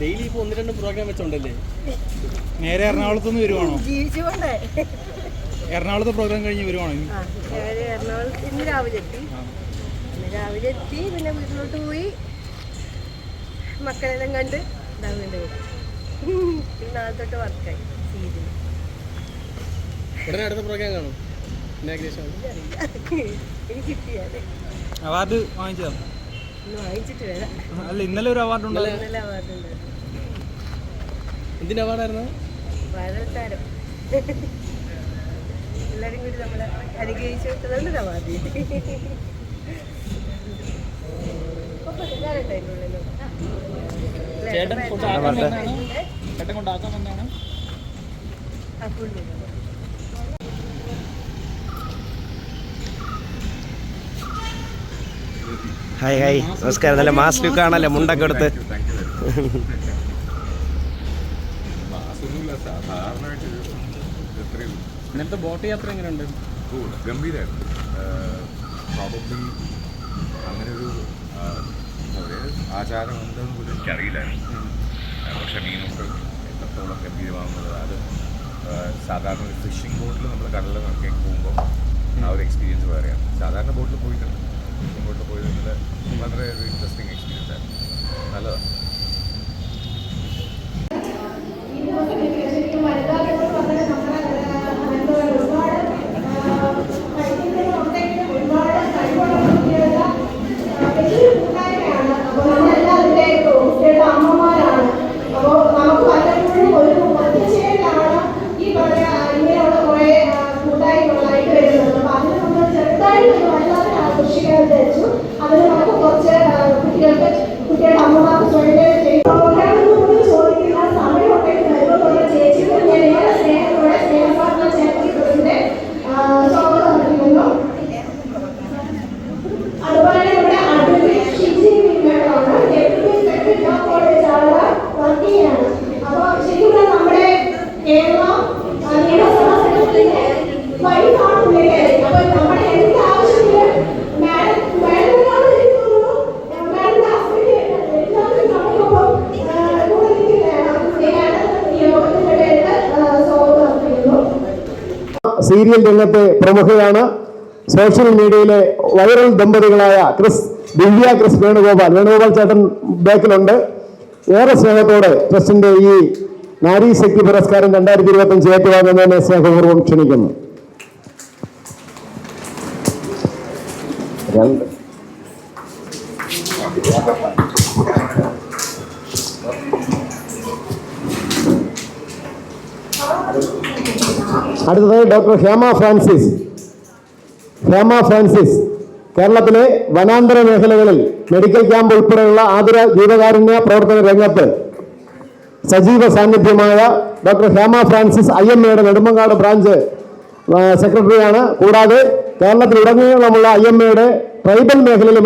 Daily ഇപ്പൊ ഒന്ന് രണ്ട് പ്രോഗ്രാം വെച്ചോണ്ടല്ലേ? നേരെ എറണാകുളത്ത് നിന്ന് വരുവാണോ? ജീവിച്ചുകൊണ്ടേ എറണാകുളത്ത് പ്രോഗ്രാം കഴിഞ്ഞ് വരുവാണോ ഞാൻ എറണാകുളത്ത് ഇന്ന് രാവിലെ എത്തി. ഇന്ന് രാവിലെ എത്തി പിന്നെ വീട്ടിലോട്ട് പോയി മക്കളെല്ലാം കണ്ട് ഇതാ വീണ്ടും ഇവിടെ പിന്നെ നാളെ തൊട്ട് വർക്കായി. സീരിയൽ ഉടനെ അടുത്ത പ്രോഗ്രാം കാണും. അവാർഡ് വാങ്ങിച്ചതാ? ഇന്ന് വാങ്ങിച്ചിട്ട് വരാം. അല്ല ഇന്നലെ ഒരു അവാർഡ് ഉണ്ടല്ലോ ഇന്നലെ അവാർഡുണ്ട് എന്തിന്റെ അവാർഡായിരുന്നു? വരൽത്താരം എല്ലാരും കൂടി നമ്മളെ അനുഗ്രഹിച്ചു വിട്ടതുകൊണ്ട് അവാർഡ്. ചേട്ടൻ ചേട്ടൻ കൊണ്ടാക്കാൻ വന്നതാണ്. അപ്പോൾ ഹായ് ഹായ് നമസ്കാരം. നല്ല മാസ് ലുക്ക് ആണല്ലേ? മുണ്ടൊക്കെ എടുത്ത്. ഇന്നത്തെ ബോട്ട് യാത്ര എങ്ങനെയുണ്ട്? ഗംഭീരമായിരുന്നു പ്രോബബ്ലി അങ്ങനെ ഒരു ആചാരം ഉണ്ടെന്ന് പോലും എനിക്കറിയില്ലായിരുന്നു. പക്ഷേ മീനുകൾ എത്രത്തോളം ഗംഭീരമാകുന്നുള്ളത് അത് സാധാരണ ഫിഷിംഗ് ബോട്ടിൽ നമ്മൾ കടലിൽ നോക്കി പോകുമ്പോൾ ആ ഒരു എക്സ്പീരിയൻസ് വേറെയാണ്. സാധാരണ ബോട്ടിൽ പോയിട്ടുണ്ട്. ഫിഷിംഗ് ബോട്ടിൽ പോയത് വളരെ ಶಿಕ್ಷಕರ ಹೆಚ್ಚು ಆಮೇಲೆ ನಮಗೆ സീരിയൽ രംഗത്തെ പ്രമുഖയാണ്. സോഷ്യൽ മീഡിയയിലെ വൈറൽ ദമ്പതികളായ ക്രിസ് ദിവ്യ ക്രിസ് വേണുഗോപാൽ. വേണുഗോപാൽ ചേട്ടൻ ബാക്കിലുണ്ട്. ഏറെ സ്നേഹത്തോടെ ട്രസ്റ്റിന്റെ ഈ നാരീ ശക്തി പുരസ്കാരം രണ്ടായിരത്തി ഇരുപത്തഞ്ച് ഏറ്റുവാങ്ങുന്നതിനെ സ്നേഹപൂർവം ക്ഷണിക്കുന്നു. രണ്ട്. അടുത്തത് ഡോക്ടർ ഹേമ ഫ്രാൻസിസ്. ഹേമ ഫ്രാൻസിസ് കേരളത്തിലെ വനാന്തര മേഖലകളിൽ മെഡിക്കൽ ക്യാമ്പ് ഉൾപ്പെടെയുള്ള ആതുര ജീവകാരുണ്യ പ്രവർത്തന രംഗത്ത് സജീവ സാന്നിധ്യമായ doctor Hema Francis I M എയുടെ നെടുമങ്ങാട് ബ്രാഞ്ച് സെക്രട്ടറിയാണ്. കൂടാതെ കേരളത്തിലുടനീളമുള്ള ഐ എം എയുടെ ട്രൈബൽ മേഖലയിലെ